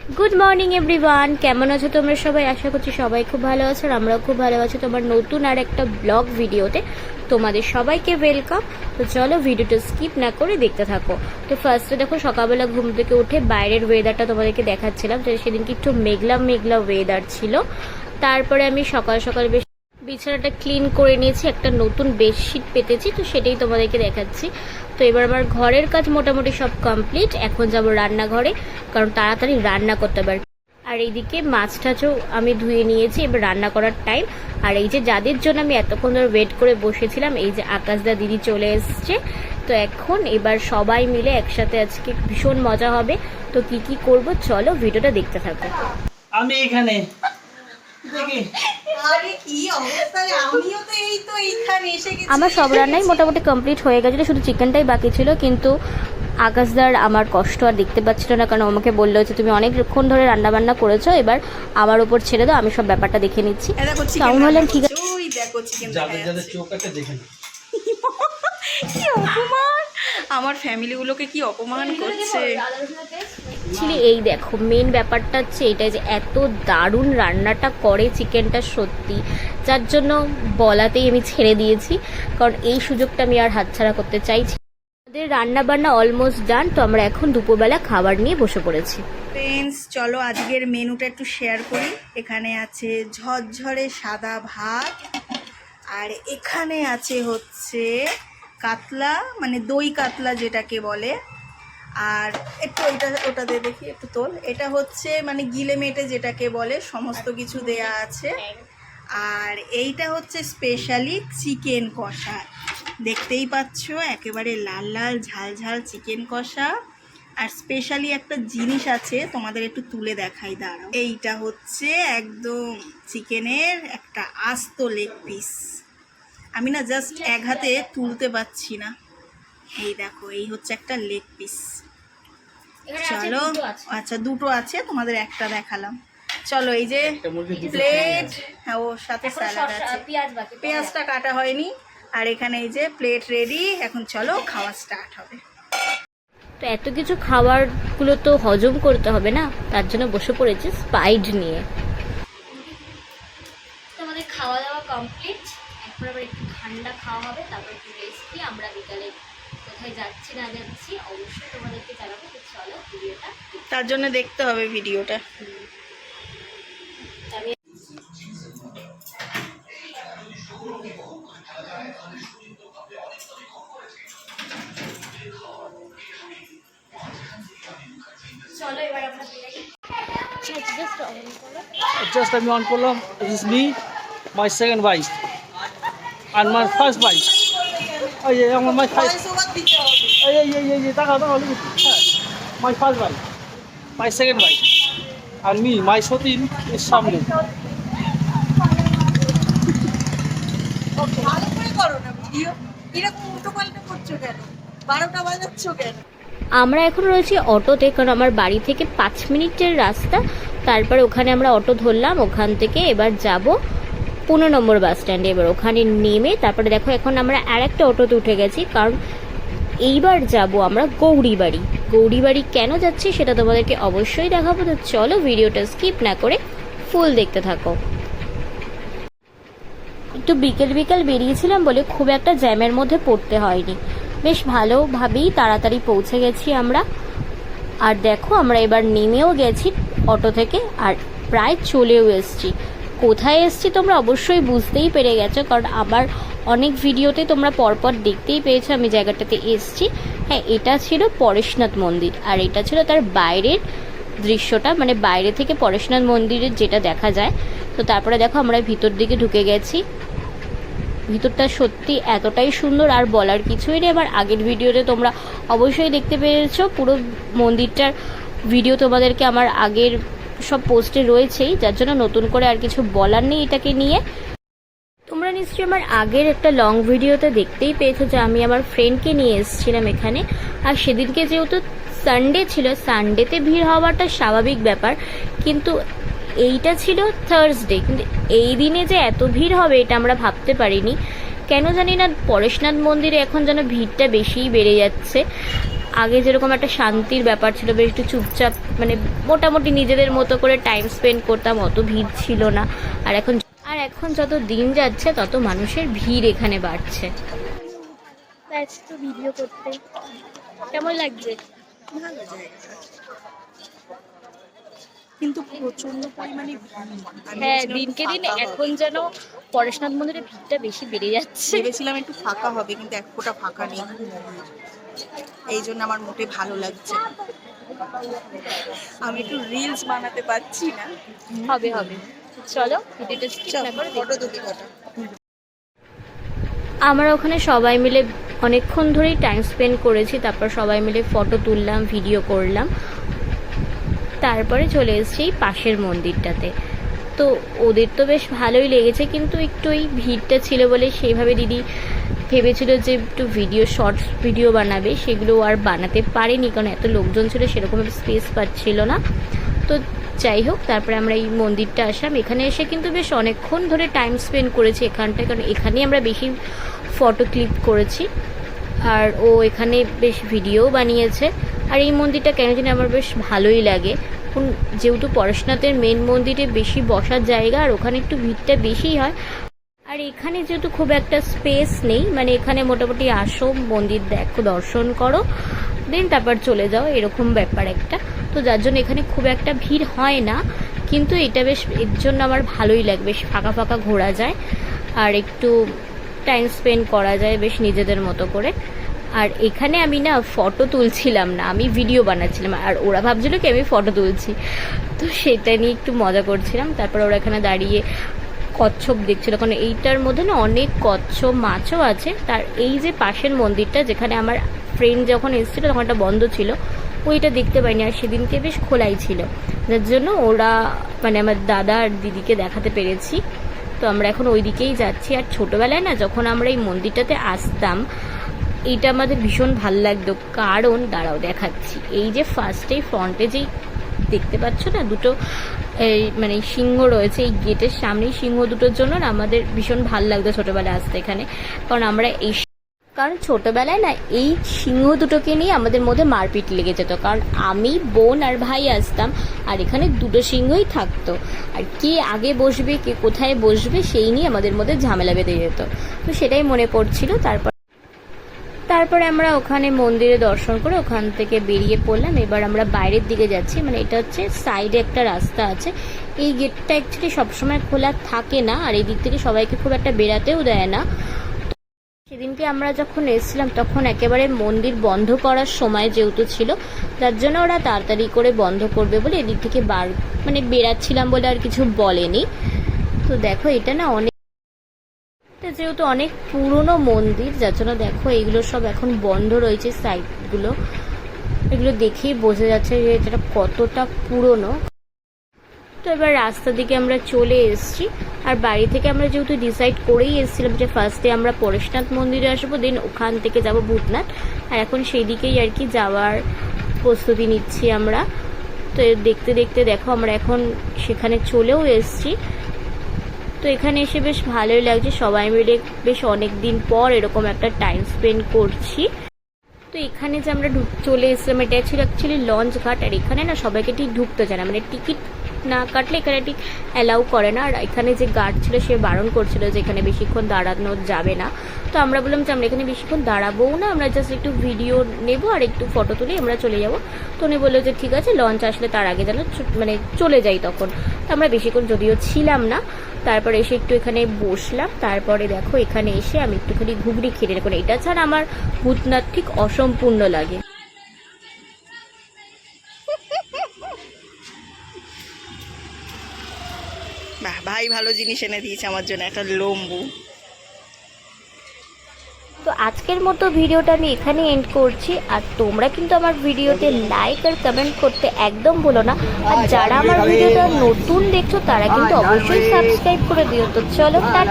Good morning everyone কেমন আছো তোমরা সবাই? আশা করছি সবাই খুব ভালো আছো আর আমরাও খুব ভালো আছি। তোমার নতুন আর একটা ব্লগ ভিডিওতে তোমাদের সবাইকে ওয়েলকাম তো চলো ভিডিওটা স্কিপ না করে দেখতে থাকো। তো ফার্স্টে দেখো, সকালবেলা ঘুম থেকে উঠে বাইরের ওয়েদারটা তোমাদেরকে দেখাচ্ছিলাম। তো সেদিনকে একটু মেঘলা মেঘলা ওয়েদার ছিল। তারপরে আমি সকাল সকাল বেশ বিছানাটা ক্লিন করে নিয়েছি, একটা নতুন বেডশিট পেতেছি, তো সেটাই তোমাদেরকে দেখাচ্ছি। তো এবার আমার ঘরের কাজ মোটামুটি সব কমপ্লিট এখন যাব রান্নাঘরে, কারণ তাড়াতাড়ি রান্না করতে পারি আর এইদিকে মাছ টাছও আমি ধুয়ে নিয়েছি, এবার রান্না করার টাইম আর এই যে যাদের জন্য আমি এতক্ষণ ধরে ওয়েট করে বসেছিলাম, এই যে আকাশদা দিদি চলে এসছে, তো এখন এবার সবাই মিলে একসাথে আজকে ভীষণ মজা হবে। তো কি কি করব, চলো ভিডিওটা দেখতে থাকো। আমি এখানে। দেখি। আরে কি অবস্থা রে? আমিও তো এই তো এইখানে এসে গেছি। আমার সব রান্নাই মোটামুটি কমপ্লিট হয়ে গেছিল শুধু চিকেনটাই বাকি ছিল কিন্তু আকাশদার আমার কষ্ট আর দেখতে পাচ্ছিল না কারণ আমাকে বলল যে তুমি অনেকক্ষণ ধরে রান্না বান্না করেছ এবার আমার উপর ছেড়ে দাও আমি সব ব্যাপারটা দেখে নিচ্ছি। আমি বললাম ঠিক আছে। কি অপমান! আমার ফ্যামিলি গুলোকে কি অপমান করছে? ছিল এই দেখো মেন ব্যাপারটা হচ্ছে এটা যে এত দারুণ রান্নাটা করে চিকেনটা সত্যি। যার জন্য বলাতেই আমি ছেড়ে দিয়েছি কারণ এই সুযোগটা আমি আর হাতছাড়া করতে চাইছি আমাদের রান্না বান্না অলমোস্ট ডান তো আমরা এখন দুপুরবেলা খাবার নিয়ে বসে পড়েছি। ফ্রেন্ডস চলো আজকের মেনুটা একটু শেয়ার করি। এখানে আছে ঝরঝরে সাদা ভাত আর এখানে আছে হচ্ছে কাতলা মানে দই কাতলা যেটাকে বলে। আর একটু ওইটা ওটা দিয়ে দেখি, একটু তোল। এটা হচ্ছে মানে গিলে মেটে যেটাকে বলে, সমস্ত কিছু দেয়া আছে। আর এইটা হচ্ছে স্পেশালি চিকেন কষা। দেখতেই পাচ্ছ, একেবারে লাল লাল, ঝাল ঝাল চিকেন কষা। আর স্পেশালি একটা জিনিস আছে, তোমাদের একটু তুলে দেখাই, দাঁড়াও। এইটা হচ্ছে একদম চিকেনের একটা আস্ত লেগ পিস আমি না জাস্ট এক হাতে তুলতে পারছি না। এই দেখো এই হচ্ছে একটা লেগ পিস চলো আচ্ছা দুটো আছে তোমাদের একটা দেখালাম। চলো এই যে প্লেট হ্যাঁ ওর সাথে স্যালাড আছে। পেঁয়াজটা কাটা হয়নি। আর এখানে এই যে প্লেট রেডি এখন চলো খাওয়া স্টার্ট হবে। তো এত কিছু খাবারগুলো তো হজম করতে হবে না তার জন্য বসে পড়েছি স্পাইড নিয়ে। আমাদের খাওয়া দাওয়া কমপ্লিট এখন আবার ঠান্ডা খাওয়া হবে তারপর একটু রেস্ট নিয়ে আমরা বিকালে কোথায় যাচ্ছি না যাচ্ছি অবশ্যই তোমাদেরকে জানাব তো চলো ভিডিওটা তার জন্য দেখতে হবে ভিডিওটা। আমি চলো এবার আমরা জাস্ট আমি অন করলাম this me my second bike R my first bike যে আমার মাই ফার্স্ট এই হ্যাঁ my first bike my second bike R me my সতীন এর সামনে। ভালো করে করো না ভিডিও। এরকম উল্টো পাল্টা করছ কেন? বারোটা বাজাচ্ছ কেন? আমরা এখন রয়েছি অটোতে কারণ আমার বাড়ি থেকে পাঁচ মিনিটের রাস্তা। তারপরে ওখানে আমরা অটো ধরলাম ওখান থেকে এবার যাব পনেরো নম্বর বাস স্ট্যান্ডে এবার ওখানে নেমে তারপরে দেখো এখন আমরা আর একটা অটোতে উঠে গেছি, কারণ এইবার যাব আমরা গৌরীবাড়ি। গৌরীবাড়ি কেন যাচ্ছি সেটা তোমাদেরকে অবশ্যই দেখাবো। তো চলো ভিডিওটা স্কিপ না করে ফুল দেখতে থাকো। একটু বিকেল বিকেল বেরিয়েছিলাম বলে খুব একটা জ্যামের মধ্যে পড়তে হয়নি। বেশ ভালোভাবেই তাড়াতাড়ি পৌঁছে গেছি আমরা। আর দেখো আমরা এবার নেমেও গেছি অটো থেকে, আর প্রায় চলেও এসছি। কোথায় এসছি তোমরা অবশ্যই বুঝতেই পেরে গেছো, কারণ আমার অনেক ভিডিওতে তোমরা পরপর দেখতেই পেয়েছ আমি জায়গাটাতে এসছি। হ্যাঁ এটা ছিল পরেশনাথ মন্দির, আর এটা ছিল তার বাইরের দৃশ্যটা মানে বাইরে থেকে পরেশনাথ মন্দিরের যেটা দেখা যায়। তো তারপরে দেখো আমরা ভিতর দিকে ঢুকে গেছি। ভিতরটা সত্যি এতটাই সুন্দর, আর বলার কিছুই নেই। আমার আগের ভিডিওতে তোমরা অবশ্যই দেখতে পেয়েছ, পুরো মন্দিরটার ভিডিও তোমাদেরকে আমার আগের সব পোস্টে রয়েছেই, যার জন্য নতুন করে আর কিছু বলার নেই এটাকে নিয়ে। তোমরা নিশ্চয়ই আমার আগের একটা লং ভিডিওতে দেখতেই পেয়েছ যে আমি আমার ফ্রেন্ডকে নিয়ে এসেছিলাম এখানে। আর সেদিনকে যেহেতু সানডে ছিল সানডেতে ভিড় হওয়াটা স্বাভাবিক ব্যাপার। কিন্তু এইটা ছিল থার্সডে কিন্তু এই দিনে যে এত ভিড় হবে এটা আমরা ভাবতে পারিনি। কেন জানি না, পরেশনাথ মন্দিরে এখন যেন ভিড়টা বেশিই বেড়ে যাচ্ছে। আগে যেরকম একটা শান্তির ব্যাপার ছিল বেশ একটু চুপচাপ মানে মোটামুটি নিজেদের মতো করে টাইম স্পেন্ড করতাম অত ভিড় ছিল না। আর এখন আর এখন যত দিন যাচ্ছে তত মানুষের ভিড় এখানে বাড়ছে। ব্যস্ত ভিডিও করতে। কেমন লাগছে? ভালো জায়গা। কিন্তু প্রচণ্ড পরিমাণে হ্যাঁ দিনকে দিন এখন যেন পরেশনাথ মন্দিরের ভিড়টা বেশি বেড়ে যাচ্ছে। ভেবেছিলাম একটু ফাঁকা হবে কিন্তু এক ফোঁটা ফাঁকা নেই। এই জন্য আমার মোটে ভালো লাগছে। আমি একটু রিলস বানাতে পারছি না। হবে হবে। চলো ভিডিওটা skip না করে ফটো কটা আমরা ওখানে সবাই মিলে অনেকক্ষণ ধরেই টাইম স্পেন্ড করেছি তারপর সবাই মিলে ফটো তুললাম ভিডিও করলাম। তারপরে চলে এসেছি এই পাশের মন্দিরটাতে। তো ওদের তো বেশ ভালোই লেগেছে, কিন্তু একটু ওই ভিড়টা ছিল বলে সেইভাবে দিদি ভেবেছিল যে একটু ভিডিও শর্টস ভিডিও বানাবে, সেগুলো আর বানাতে পারেনি, কারণ এত লোকজন ছিল, সেরকম স্পেস পাচ্ছিল না। তো যাই হোক, তারপরে আমরা এই মন্দিরটা আসলাম। এখানে এসে কিন্তু বেশ অনেকক্ষণ ধরে টাইম স্পেন্ড করেছি এখানটায়, কারণ এখানেই আমরা বেশি ফটো ক্লিক করেছি। আর ও এখানে বেশ ভিডিও বানিয়েছে। আর এই মন্দিরটা কেন জানি আমার বেশ ভালোই লাগে। এখন যেহেতু পরশনাথের মেন মন্দিরে বেশি বসার জায়গা, আর ওখানে একটু ভিড়টা বেশিই হয়। আর এখানে যেহেতু খুব একটা স্পেস নেই মানে এখানে মোটামুটি আসো, মন্দির দেখো, দর্শন করো দেন তারপর চলে যাও, এরকম ব্যাপার একটা। তো যার জন্য এখানে খুব একটা ভিড় হয় না, কিন্তু এটা বেশ, এর জন্য আমার ভালোই লাগে, বেশ ফাঁকা ফাঁকা ঘোরা যায়। আর একটু টাইম স্পেন্ড করা যায় বেশ নিজেদের মতো করে। আর এখানে আমি না ফটো তুলছিলাম না, আমি ভিডিও বানাচ্ছিলাম, আর ওরা ভাবছিল কি আমি ফটো তুলছি। তো সেটা নিয়ে একটু মজা করছিলাম, তারপর ওরা এখানে দাঁড়িয়ে কচ্ছপ দেখছিল। কারণ এইটার মধ্যে না অনেক কচ্ছপ মাছও আছে, তার এই যে পাশের মন্দিরটা যেখানে আমার ফ্রেন্ড যখন এসেছিল, তখন একটা বন্ধ ছিল, ওইটা দেখতে পাইনি। আর সেদিনকে বেশ খোলাই ছিল। যার জন্য ওরা মানে আমার দাদা আর দিদিকে দেখাতে পেরেছি। তো আমরা এখন ওই দিকেই যাচ্ছি। আর ছোটবেলায় না যখন আমরা এই মন্দিরটাতে আসতাম এইটা আমাদের ভীষণ ভালো লাগতো কারণ, দাঁড়াও দেখাচ্ছি। এই যে ফার্স্টেই ফ্রন্টে যেই দেখতে পাচ্ছ না, দুটো এই মানে সিংহ রয়েছে এই গেটের সামনেই সিংহ দুটোর জন্য না আমাদের ভীষণ ভালো লাগতো ছোটবেলায় আসতে এখানে। কারণ আমরা এই কারণ ছোটবেলায় না এই সিংহ দুটোকে নিয়ে আমাদের মধ্যে মারপিট লেগে যেত কারণ আমি, বোন আর ভাই আসতাম আর এখানে দুটো সিংহই থাকতো। আর কে আগে বসবে, কে কোথায় বসবে, সেই নিয়ে আমাদের মধ্যে ঝামেলা বেঁধে যেত। তো সেটাই মনে পড়ছিল। তারপর তারপরে আমরা ওখানে মন্দিরে দর্শন করে ওখান থেকে বেরিয়ে পড়লাম। এবার আমরা বাইরের দিকে যাচ্ছি। মানে এটা হচ্ছে সাইডে একটা রাস্তা আছে। এই গেটটা অ্যাকচুয়ালি সবসময় খোলা থাকে না, আর এই দিক থেকে সবাইকে খুব একটা বেরাতেও দেয় না। সেদিনকে আমরা যখন এসেছিলাম, তখন একেবারে মন্দির বন্ধ করার সময় যেহেতু ছিল, তার জন্য ওরা তাড়াতাড়ি করে বন্ধ করবে বলে এদিক থেকে বার মানে বেরাচ্ছিলাম বলে আর কিছু বলেনি। তো দেখো, এটা না অনেক এটা যেহেতু অনেক পুরনো মন্দির, যার জন্য দেখো এগুলো সব এখন বন্ধ রয়েছে সাইডগুলো এগুলো দেখেই বোঝা যাচ্ছে যে এটা কতটা পুরনো। তো এবার রাস্তা দিকে আমরা চলে এসেছি। আর বাড়ি থেকে আমরা যেহেতু ডিসাইড করেই এসেছিলাম যে ফার্স্টে আমরা পরেশনাথ মন্দিরে আসব দেন ওখান থেকে যাব ভূতনাথ। আর এখন সেই দিকেই আর কি যাওয়ার প্রস্তুতি নিচ্ছি আমরা। তো দেখতে দেখতে দেখো আমরা এখন সেখানে চলেও এসেছি। তো এখানে এসে বেশ ভালোই লাগছে। সবাই মিলে বেশ অনেক দিন পর এরকম একটা টাইম স্পেন্ড করছি। তো এখানে যে আমরা চলে এসেছিলাম, এটা ছিল অ্যাকচুয়ালি লঞ্চ ঘাট আর এখানে না সবাইকে ঠিক ঢুকতে চায় না। মানে টিকিট না কাটলে এখানে ঠিক অ্যালাউ করে না। আর এখানে যে গার্ড ছিল, সে বারণ করছিল যে এখানে বেশিক্ষণ দাঁড়ানো যাবে না। তো আমরা বললাম যে আমরা এখানে বেশিক্ষণ দাঁড়াবোও না, আমরা জাস্ট একটু ভিডিও নেব আর একটু ফটো তুলে আমরা চলে যাব। তো উনি বলল যে ঠিক আছে লঞ্চ আসলে তার আগে যেন মানে চলে যাই তখন। তো আমরা বেশিক্ষণ যদিও ছিলাম না, তারপরে এসে একটু এখানে বসলাম। তারপরে দেখো এখানে এসে আমি একটুখানি ঘুগনি খেতে দেখুন এটা ছাড়া আমার ভূতনাথ ঠিক অসম্পূর্ণ লাগে। বাহ ভাই ভালো জিনিস এনে দিয়েছে আমার জন্য একটা লম্বু। তো আজকের মতো ভিডিওটা আমি এখানে এন্ড করছি আর তোমরা কিন্তু আমার ভিডিওতে লাইক আর কমেন্ট করতে একদম ভুলো না। আর যারা আমার ভিডিওটা নতুন দেখছ তারা কিন্তু অবশ্যই সাবস্ক্রাইব করে দিও। তো চলো টাটা।